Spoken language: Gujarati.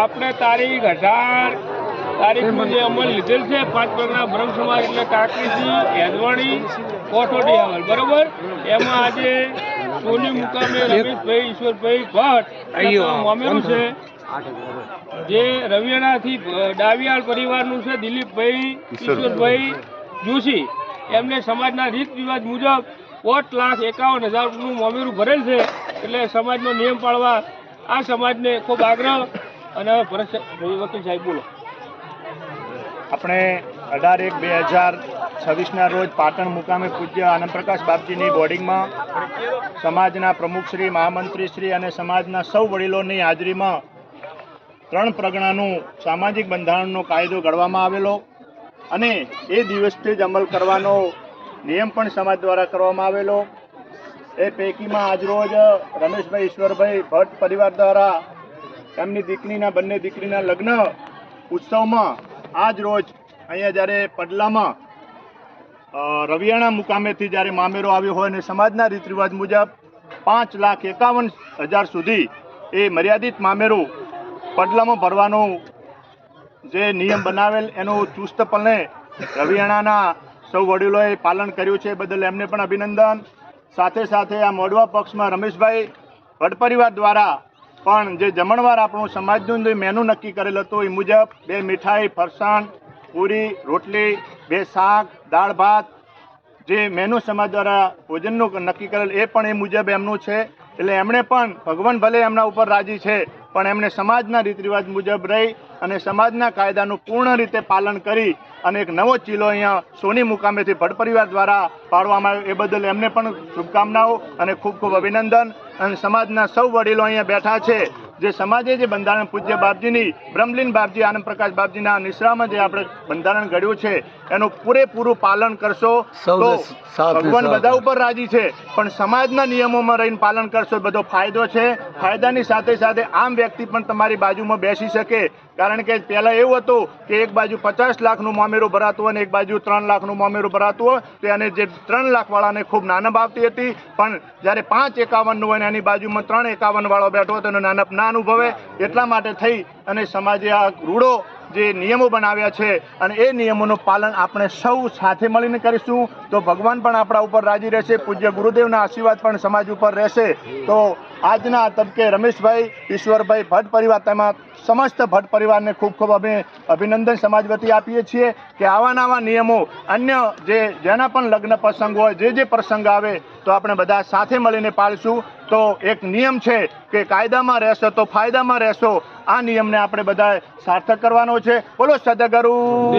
આપણે તારીખ અઢાર તારીખનું જે અમલ લીધેલ છે પાંચ પ્રકારના બ્રહ્મ સમાજ એટલે કાકરીજી એદવાણી કોઠોડી અમલ બરોબર? એમાં આજે સોની મુકામે રમેશભાઈ ઈશ્વરભાઈ ભટ્ટ એમનું છે. જે રવિયાણાથી ડાવિયાળ પરિવારનું છે દિલીપભાઈ ઈશ્વરભાઈ જોશી. એમને સમાજના રીત રિવાજ મુજબ પોત લાખ એકાવન હજારનું મોમેરું ભરેલ છે. એટલે સમાજનો નિયમ પાળવા આ સમાજને ખૂબ આગ્રહ અને ભરત વકીલ સાહેબ બોલો. આપણે અઢાર એક બે હજાર છવ્વીસના રોજ પાટણ મુકામે પૂજ્ય આનંદપ્રકાશ બાપજીની બોર્ડિંગમાં સમાજના પ્રમુખશ્રી મહામંત્રીશ્રી અને સમાજના સૌ વડીલોની હાજરીમાં ત્રણ પ્રગણાનું સામાજિક બંધારણનો કાયદો ઘડવામાં આવેલો અને એ દિવસથી જ અમલ કરવાનો નિયમ પણ સમાજ દ્વારા કરવામાં આવેલો. એ પૈકીમાં આજરોજ રમેશભાઈ ઈશ્વરભાઈ ભટ્ટ પરિવાર દ્વારા એમની દીકરીના, બંને દીકરીના લગ્ન ઉત્સવમાં આજ રોજ અહીંયા જ્યારે પડલામાં રવિયાણા મુકામેથી જ્યારે મામેરો આવ્યો હોય અને સમાજના રીત રિવાજ મુજબ પાંચ લાખ એકાવન હજાર સુધી એ મર્યાદિત મામેરું પડલામાં ભરવાનું જે નિયમ બનાવેલ એનું ચુસ્તપણે રવિયાણાના સૌ વડીલોએ પાલન કર્યું છે. બદલ એમને પણ અભિનંદન. સાથે સાથે આ મોડવા પક્ષમાં રમેશભાઈ ભટ્ટ દ્વારા પણ જે જમણવાર આપણું સમાજનું જે મેનુ નક્કી કરેલ હતું, એ મુજબ બે મીઠાઈ, ફરસાણ, પૂરી, રોટલી, બે શાક દાળ ભાત જે મેનુ સમાજ દ્વારા ભોજનનું નક્કી કરેલ, એ પણ એ મુજબ એમનું છે. એટલે એમણે પણ, ભગવાન ભલે એમના ઉપર રાજી છે, પણ એમણે સમાજના રીત રિવાજ મુજબ રહી અને સમાજના કાયદાનું પૂર્ણ રીતે પાલન કરી અને એક નવો ચીલો અહીંયા સોની મુકામેથી ભટ્ટ પરિવાર દ્વારા પાડવામાં આવ્યો. એ બદલ એમને પણ શુભકામનાઓ અને ખૂબ ખૂબ અભિનંદન. અને સમાજના સૌ વડીલો અહીંયા બેઠા છે. જે સમાજે જે બંધારણ પૂજ્ય બાપજીની બ્રહ્મલીન બાપજી આનંદ પ્રકાશ બાપજીના નિશ્રામાં જે આપણે બંધારણ ઘડ્યું છે એનું પૂરેપૂરું પાલન કરશો તો ભગવાન બધા ઉપર રાજી છે પણ સમાજના નિયમોમાં રહીને પાલન કરશો બધો ફાયદો છે. ફાયદાની સાથે સાથે આમ વ્યક્તિ પણ તમારી બાજુમાં બેસી શકે. કારણ કે પહેલાં એવું હતું કે એક બાજુ પચાસ લાખનું મામેરું ભરાતું અને એક બાજુ ત્રણ લાખનું મામેરું ભરાતું હોય તો એને જે ત્રણ લાખવાળાને ખૂબ નાનપ આવતી હતી. પણ જ્યારે પાંચ એકાવનનું હોય એની બાજુમાં ત્રણ એકાવન વાળો બેઠો હોય તો એનો નાનપ ના અનુભવે એટલા માટે થઈ અને સમાજે આ રૂડો જે નિયમો બનાવ્યા છે અને એ નિયમોનું પાલન આપણે સૌ સાથે મળીને કરીશું. તો ભગવાન પણ આપણા ઉપર રાજી રહેશે, પૂજ્ય ગુરુદેવના આશીર્વાદ પણ સમાજ ઉપર રહેશે. તો આજના તબકે રમેશભાઈ, ઈશ્વરભાઈ ભટ્ટ પરિવાર તેમાં સમસ્ત ભટ્ટ પરિવારને ખૂબ ખૂબ અમે અભિનંદન સમાજ વતી આપીએ છીએ કે આવા નવા નિયમો, અન્ય જે જેના પણ લગ્ન પ્રસંગ હોય, જે જે પ્રસંગ આવે, તો આપણે બધા સાથે મળીને પાળશું. તો એક નિયમ છે કે કાયદામાં રહેશો તો ફાયદામાં રહેશો. આ નિયમને આપણે બધા સાર્થક કરવાનો છે. બોલો સદગરુ.